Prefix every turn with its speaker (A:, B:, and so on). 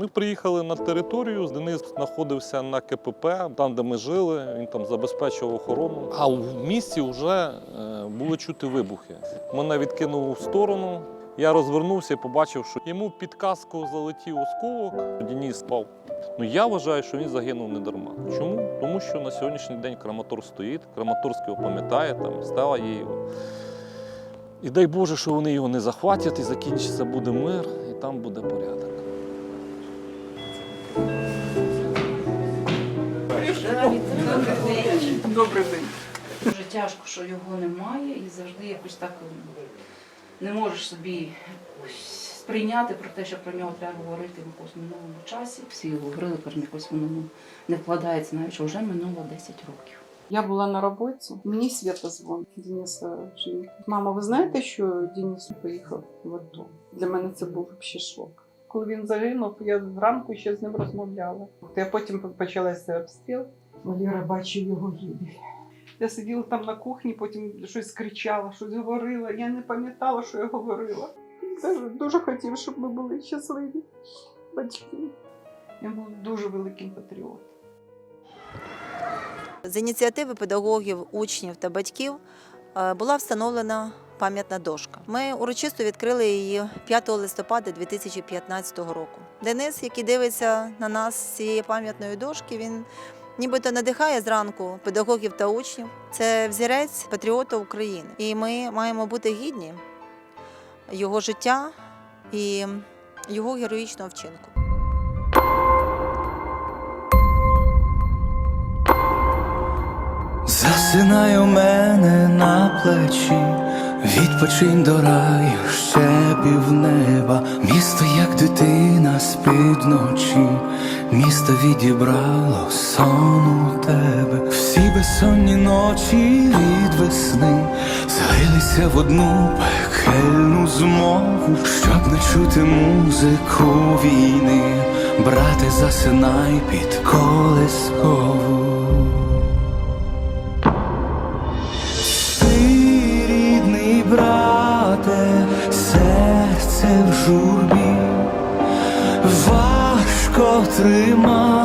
A: Ми приїхали на територію. Денис знаходився на КПП, там, де ми жили. Він там забезпечував охорону. А в місті вже е, були чути вибухи. Мене відкинуло в сторону. Я розвернувся і побачив, що йому під каску залетів осколок. Денис спав. Ну я вважаю, що він загинув не дарма. Чому? Тому що на сьогоднішній день Краматорськ стоїть, Краматорськ його пам'ятає, там стала його. І дай Боже, що вони його не захватять, і закінчиться буде мир, і там буде порядок.
B: Добрий день.
C: Дуже тяжко, що його немає, і завжди якось так не можеш собі сприйняти про те, що про нього треба говорити в якомусь минулому часі. Всі говорили, кажуть, якось воно не вкладається, навіть що вже минуло 10 років.
B: Я була на роботі. Мені Свята дзвонить, Дениса жінка. Мама, ви знаєте, що Денис поїхав в АТО? Для мене це був взагалі шок. Коли він загинув, я зранку ще з ним розмовляла. Я потім почалася обстріл. Валера бачив його гибель. Я сиділа там на кухні, потім щось кричала, щось говорила. Я не пам'ятала, що я говорила. Дуже, дуже хотів, щоб ми були щасливі батьки. Він був дуже великим патріотом.
D: З ініціативи педагогів, учнів та батьків е, була встановлена пам'ятна дошка. Ми урочисто відкрили її 5 листопада 2015 року. Денис, який дивиться на нас з цієї пам'ятної дошки, він нібито надихає зранку педагогів та учнів. Це взірець патріота України. І ми маємо бути гідні його життя і його героїчного вчинку.
E: Засинай у мене на плечі, відпочинь до раю, ще півнеба, місто, як дитина спить вночі, місто відібрало сон у тебе, всі безсонні ночі від весни злилися в одну пекельну змову, щоб не чути музику війни, брате, засинай під колескову. Журбі, важко тримати